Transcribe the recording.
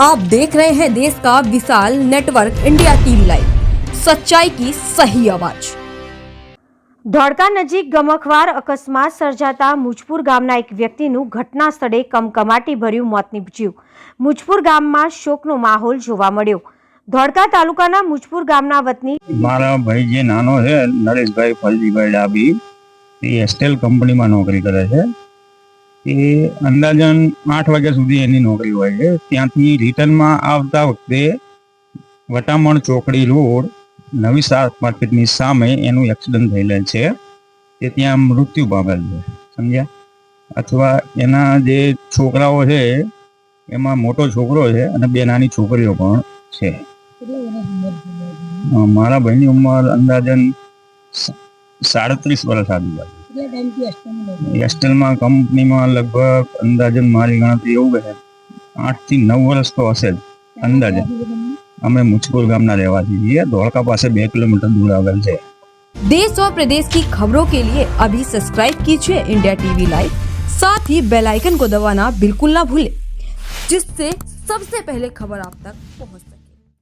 आप देख रहे हैं देश का विशाल नेटवर्क इंडिया टीवी लाइव सच्चाई की सही आवाज ધોળકા નજીક ગમખવાર અકસ્માત સર્જાતા મુજપુર ગામના એક વ્યક્તિનું ઘટના સ્થળે કમકમાટી ભર્યું મોત નીપજ્યું મુજપુર ગામમાં શોકનો માહોલ જોવા મળ્યો ધોળકા તાલુકાના મુજપુર ગામના વતની મારા ભાઈ જે નાનો છે નરેશભાઈ ફલજીભાઈ ડાબી એ એસ્ટેલ કંપનીમાં નોકરી કરે છે એ અંદાજન આઠ વાગ્યા સુધી એની નોકરી હોય છે. ત્યાંથી રિટર્નમાં આવતા વખતે વટામણ ચોકડી રોડ નવી શાક માર્કેટની સામે એનું એક્સિડન્ટ થયેલ છે. તે ત્યાં મૃત્યુ પામેલ છે. સમજ્યા? અથવા એના જે છોકરાઓ છે એમાં મોટો છોકરો છે અને બે નાની છોકરીઓ પણ છે. મારા ભાઈની ઉંમર અંદાજન સાડત્રીસ વર્ષ આજુબાજુ એસ્ટેલમાં કંપનીમાં લગભગ અંદાજન મારી ગણતરી એવું કહે આઠ થી નવ વર્ષ તો હશે જ અંદાજે અમે મુચપુર ગામના રહેવાસી છીએ ધોળકા પાસે બે કિલોમીટર દૂર આવેલ છે देश और प्रदेश की खबरों के लिए अभी सब्सक्राइब कीजिए इंडिया टीवी लाइव साथ ही बेल आइकन को दबाना बिल्कुल ना भूलें जिससे सबसे पहले खबर आप तक पहुंच सके